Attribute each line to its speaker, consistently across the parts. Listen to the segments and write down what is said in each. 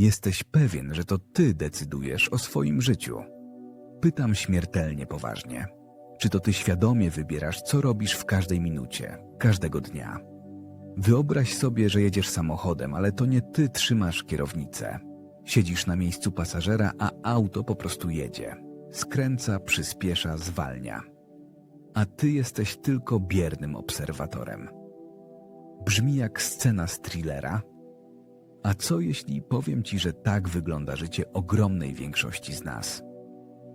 Speaker 1: Jesteś pewien, że to ty decydujesz o swoim życiu. Pytam śmiertelnie poważnie. Czy to ty świadomie wybierasz, co robisz w każdej minucie, każdego dnia? Wyobraź sobie, że jedziesz samochodem, ale to nie ty trzymasz kierownicę. Siedzisz na miejscu pasażera, a auto po prostu jedzie. Skręca, przyspiesza, zwalnia. A ty jesteś tylko biernym obserwatorem. Brzmi jak scena z thrillera. A co jeśli powiem ci, że tak wygląda życie ogromnej większości z nas?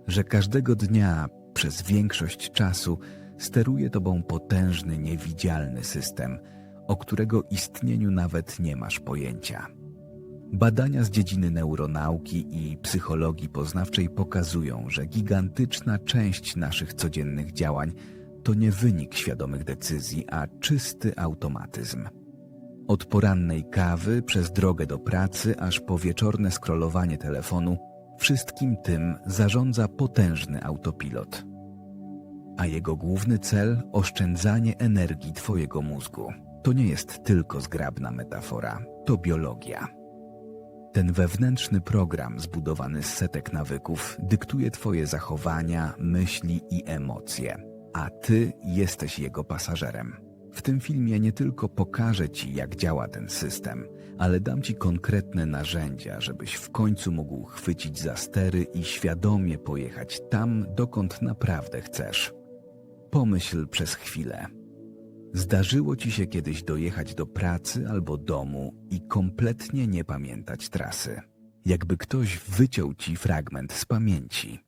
Speaker 1: Że każdego dnia, przez większość czasu, steruje tobą potężny, niewidzialny system, o którego istnieniu nawet nie masz pojęcia. Badania z dziedziny neuronauki i psychologii poznawczej pokazują, że gigantyczna część naszych codziennych działań to nie wynik świadomych decyzji, a czysty automatyzm. Od porannej kawy przez drogę do pracy, aż po wieczorne scrollowanie telefonu, wszystkim tym zarządza potężny autopilot. A jego główny cel oszczędzanie energii Twojego mózgu. To nie jest tylko zgrabna metafora, to biologia. Ten wewnętrzny program zbudowany z setek nawyków dyktuje Twoje zachowania, myśli i emocje, a Ty jesteś jego pasażerem. W tym filmie nie tylko pokażę Ci, jak działa ten system, ale dam Ci konkretne narzędzia, żebyś w końcu mógł chwycić za stery i świadomie pojechać tam, dokąd naprawdę chcesz. Pomyśl przez chwilę. Zdarzyło Ci się kiedyś dojechać do pracy albo domu i kompletnie nie pamiętać trasy. Jakby ktoś wyciął Ci fragment z pamięci.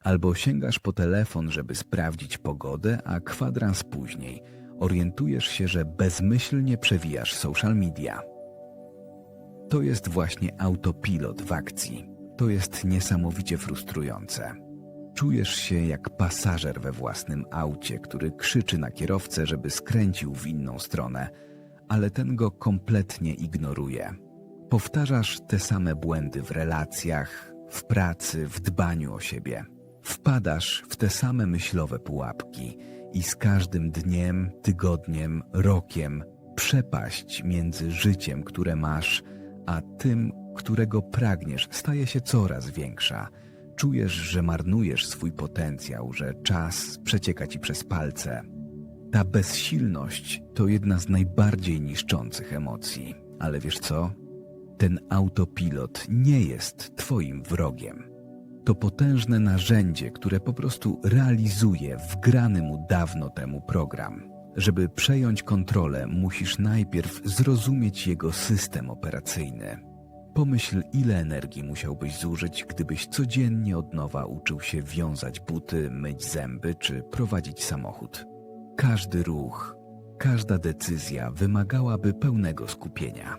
Speaker 1: Albo sięgasz po telefon, żeby sprawdzić pogodę, a kwadrans później orientujesz się, że bezmyślnie przewijasz social media. To jest właśnie autopilot w akcji. To jest niesamowicie frustrujące. Czujesz się jak pasażer we własnym aucie, który krzyczy na kierowcę, żeby skręcił w inną stronę, ale ten go kompletnie ignoruje. Powtarzasz te same błędy w relacjach, w pracy, w dbaniu o siebie. Wpadasz w te same myślowe pułapki i z każdym dniem, tygodniem, rokiem przepaść między życiem, które masz, a tym, którego pragniesz, staje się coraz większa. Czujesz, że marnujesz swój potencjał, że czas przecieka ci przez palce. Ta bezsilność to jedna z najbardziej niszczących emocji. Ale wiesz co? Ten autopilot nie jest twoim wrogiem. To potężne narzędzie, które po prostu realizuje wgrany mu dawno temu program. Żeby przejąć kontrolę, musisz najpierw zrozumieć jego system operacyjny. Pomyśl, ile energii musiałbyś zużyć, gdybyś codziennie od nowa uczył się wiązać buty, myć zęby czy prowadzić samochód. Każdy ruch, każda decyzja wymagałaby pełnego skupienia.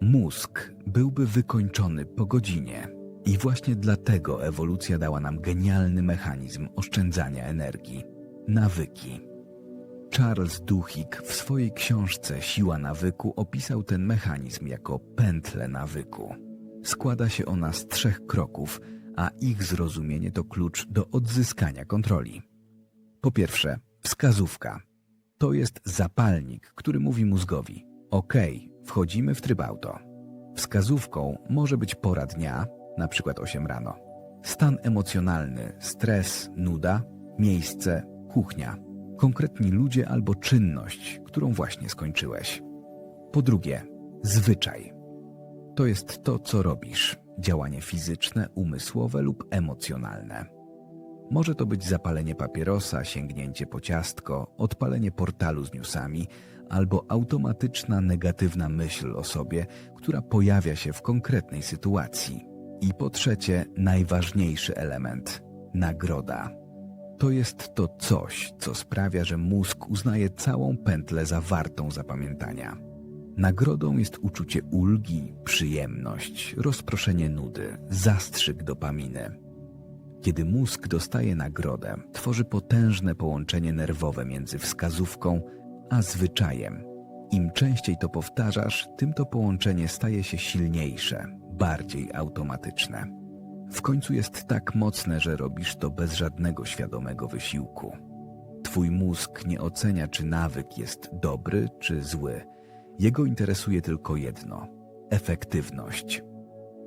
Speaker 1: Mózg byłby wykończony po godzinie. I właśnie dlatego ewolucja dała nam genialny mechanizm oszczędzania energii nawyki. Charles Duhigg w swojej książce Siła nawyku opisał ten mechanizm jako pętlę nawyku. Składa się ona z trzech kroków, a ich zrozumienie to klucz do odzyskania kontroli. Po pierwsze, wskazówka. To jest zapalnik, który mówi mózgowi: OK, wchodzimy w tryb auto. Wskazówką może być pora dnia, na przykład 8 rano. Stan emocjonalny, stres, nuda, miejsce, kuchnia, konkretni ludzie albo czynność, którą właśnie skończyłeś. Po drugie, zwyczaj. To jest to, co robisz, działanie fizyczne, umysłowe lub emocjonalne. Może to być zapalenie papierosa, sięgnięcie po ciastko, odpalenie portalu z newsami albo automatyczna negatywna myśl o sobie, która pojawia się w konkretnej sytuacji. I po trzecie, najważniejszy element nagroda. To jest to coś, co sprawia, że mózg uznaje całą pętlę za wartą zapamiętania. Nagrodą jest uczucie ulgi, przyjemność, rozproszenie nudy, zastrzyk dopaminy. Kiedy mózg dostaje nagrodę, tworzy potężne połączenie nerwowe między wskazówką a zwyczajem. Im częściej to powtarzasz, tym to połączenie staje się silniejsze, bardziej automatyczne. W końcu jest tak mocne, że robisz to bez żadnego świadomego wysiłku. Twój mózg nie ocenia, czy nawyk jest dobry czy zły. Jego interesuje tylko jedno efektywność.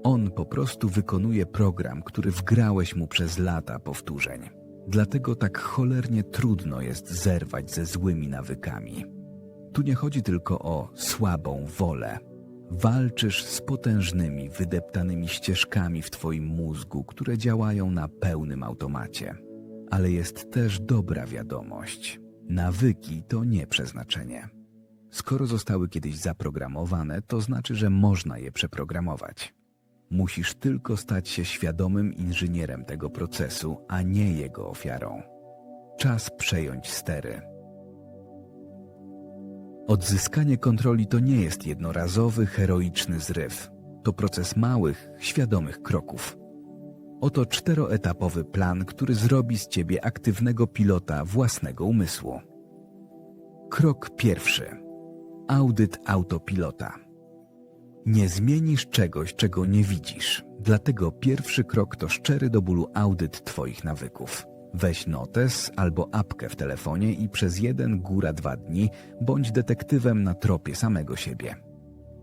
Speaker 1: On po prostu wykonuje program, który wgrałeś mu przez lata powtórzeń. Dlatego tak cholernie trudno jest zerwać ze złymi nawykami. Tu nie chodzi tylko o słabą wolę. Walczysz z potężnymi, wydeptanymi ścieżkami w Twoim mózgu, które działają na pełnym automacie. Ale jest też dobra wiadomość. Nawyki to nie przeznaczenie. Skoro zostały kiedyś zaprogramowane, to znaczy, że można je przeprogramować. Musisz tylko stać się świadomym inżynierem tego procesu, a nie jego ofiarą. Czas przejąć stery. Odzyskanie kontroli to nie jest jednorazowy, heroiczny zryw. To proces małych, świadomych kroków. Oto czteroetapowy plan, który zrobi z ciebie aktywnego pilota własnego umysłu. Krok pierwszy. Audyt autopilota. Nie zmienisz czegoś, czego nie widzisz. Dlatego pierwszy krok to szczery do bólu audyt Twoich nawyków. Weź notes albo apkę w telefonie i przez jeden, góra dwa dni bądź detektywem na tropie samego siebie.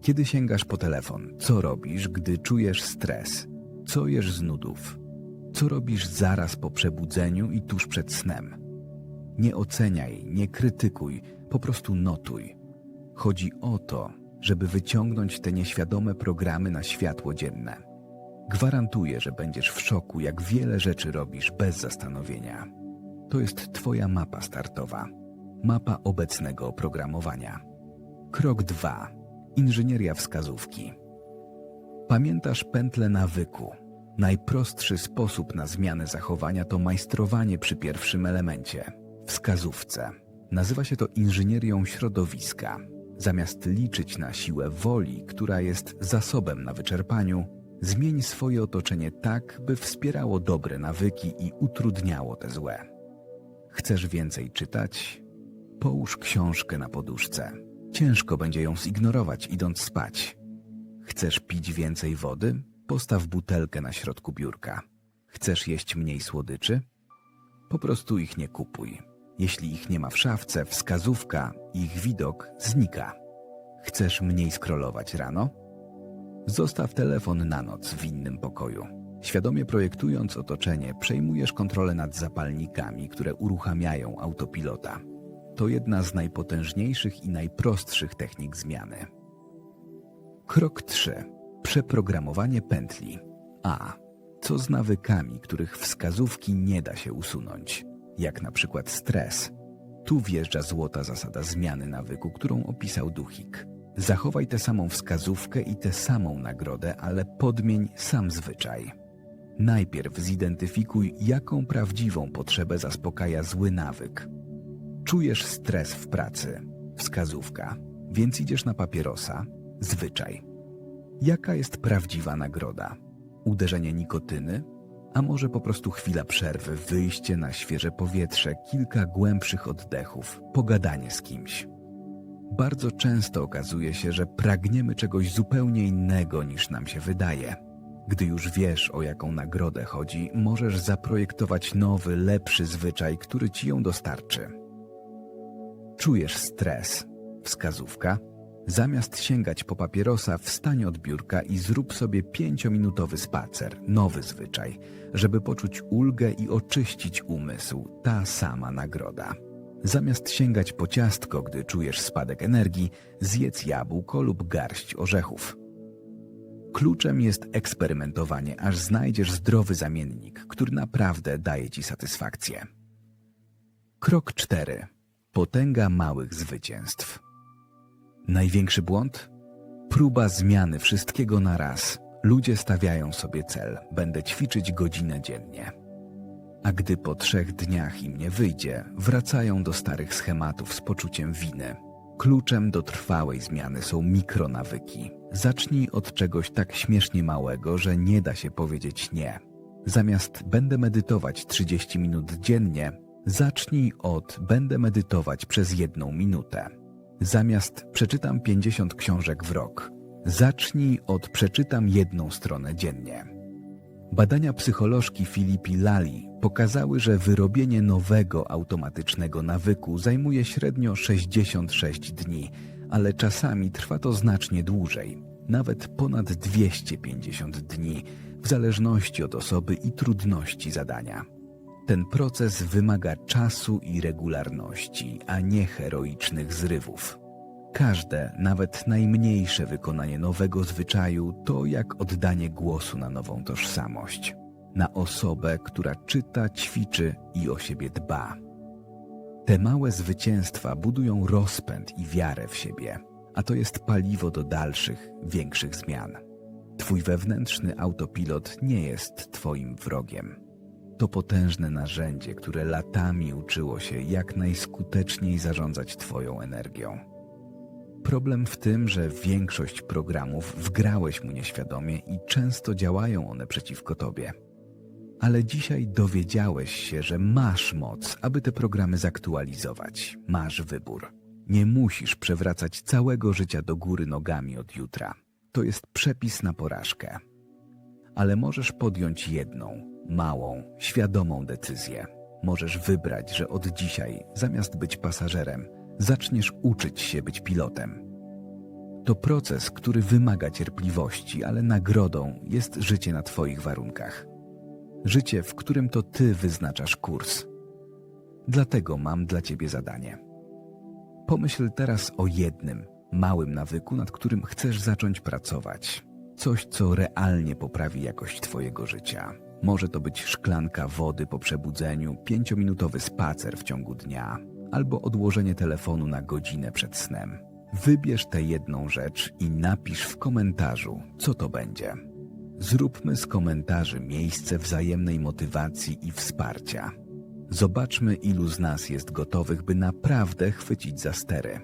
Speaker 1: Kiedy sięgasz po telefon, co robisz, gdy czujesz stres? Co jesz z nudów? Co robisz zaraz po przebudzeniu i tuż przed snem? Nie oceniaj, nie krytykuj, po prostu notuj. Chodzi o to, żeby wyciągnąć te nieświadome programy na światło dzienne. Gwarantuję, że będziesz w szoku, jak wiele rzeczy robisz bez zastanowienia. To jest Twoja mapa startowa, mapa obecnego oprogramowania. Krok 2. Inżynieria wskazówki. Pamiętasz pętlę nawyku. Najprostszy sposób na zmianę zachowania to majstrowanie przy pierwszym elemencie wskazówce. Nazywa się to inżynierią środowiska. Zamiast liczyć na siłę woli, która jest zasobem na wyczerpaniu, zmień swoje otoczenie tak, by wspierało dobre nawyki i utrudniało te złe. Chcesz więcej czytać? Połóż książkę na poduszce. Ciężko będzie ją zignorować, idąc spać. Chcesz pić więcej wody? Postaw butelkę na środku biurka. Chcesz jeść mniej słodyczy? Po prostu ich nie kupuj. Jeśli ich nie ma w szafce, wskazówka, ich widok znika. Chcesz mniej scrollować rano? Zostaw telefon na noc w innym pokoju. Świadomie projektując otoczenie, przejmujesz kontrolę nad zapalnikami, które uruchamiają autopilota. To jedna z najpotężniejszych i najprostszych technik zmiany. Krok 3. Przeprogramowanie pętli. A. Co z nawykami, których wskazówki nie da się usunąć? Jak na przykład stres. Tu wjeżdża złota zasada zmiany nawyku, którą opisał Duchik. Zachowaj tę samą wskazówkę i tę samą nagrodę, ale podmień sam zwyczaj. Najpierw zidentyfikuj, jaką prawdziwą potrzebę zaspokaja zły nawyk. Czujesz stres w pracy. Wskazówka. Więc idziesz na papierosa. Zwyczaj. Jaka jest prawdziwa nagroda? Uderzenie nikotyny? A może po prostu chwila przerwy, wyjście na świeże powietrze, kilka głębszych oddechów, pogadanie z kimś? Bardzo często okazuje się, że pragniemy czegoś zupełnie innego niż nam się wydaje. Gdy już wiesz, o jaką nagrodę chodzi, możesz zaprojektować nowy, lepszy zwyczaj, który ci ją dostarczy. Czujesz stres. Wskazówka. Zamiast sięgać po papierosa, wstań od biurka i zrób sobie pięciominutowy spacer, nowy zwyczaj, żeby poczuć ulgę i oczyścić umysł. Ta sama nagroda. Zamiast sięgać po ciastko, gdy czujesz spadek energii, zjedz jabłko lub garść orzechów. Kluczem jest eksperymentowanie, aż znajdziesz zdrowy zamiennik, który naprawdę daje ci satysfakcję. Krok 4. Potęga małych zwycięstw. Największy błąd? Próba zmiany wszystkiego na raz. Ludzie stawiają sobie cel: będę ćwiczyć godzinę dziennie. A gdy po trzech dniach im nie wyjdzie, wracają do starych schematów z poczuciem winy. Kluczem do trwałej zmiany są mikronawyki. Zacznij od czegoś tak śmiesznie małego, że nie da się powiedzieć nie. Zamiast będę medytować 30 minut dziennie, zacznij od będę medytować przez jedną minutę. Zamiast przeczytam 50 książek w rok, zacznij od przeczytam jedną stronę dziennie. Badania psycholożki Filipi Lali pokazały, że wyrobienie nowego automatycznego nawyku zajmuje średnio 66 dni, ale czasami trwa to znacznie dłużej. nawet ponad 250 dni, w zależności od osoby i trudności zadania. Ten proces wymaga czasu i regularności, a nie heroicznych zrywów. Każde, nawet najmniejsze wykonanie nowego zwyczaju to jak oddanie głosu na nową tożsamość, na osobę, która czyta, ćwiczy i o siebie dba. Te małe zwycięstwa budują rozpęd i wiarę w siebie, a to jest paliwo do dalszych, większych zmian. Twój wewnętrzny autopilot nie jest Twoim wrogiem. To potężne narzędzie, które latami uczyło się, jak najskuteczniej zarządzać Twoją energią. Problem w tym, że większość programów wgrałeś mu nieświadomie i często działają one przeciwko Tobie. Ale dzisiaj dowiedziałeś się, że masz moc, aby te programy zaktualizować. Masz wybór. Nie musisz przewracać całego życia do góry nogami od jutra. To jest przepis na porażkę. Ale możesz podjąć jedną, małą, świadomą decyzję. Możesz wybrać, że od dzisiaj, zamiast być pasażerem, zaczniesz uczyć się być pilotem. To proces, który wymaga cierpliwości, ale nagrodą jest życie na Twoich warunkach. Życie, w którym to Ty wyznaczasz kurs. Dlatego mam dla Ciebie zadanie. Pomyśl teraz o jednym, małym nawyku, nad którym chcesz zacząć pracować. Coś, co realnie poprawi jakość Twojego życia. Może to być szklanka wody po przebudzeniu, pięciominutowy spacer w ciągu dnia, albo odłożenie telefonu na godzinę przed snem. Wybierz tę jedną rzecz i napisz w komentarzu, co to będzie. Zróbmy z komentarzy miejsce wzajemnej motywacji i wsparcia. Zobaczmy, ilu z nas jest gotowych, by naprawdę chwycić za stery.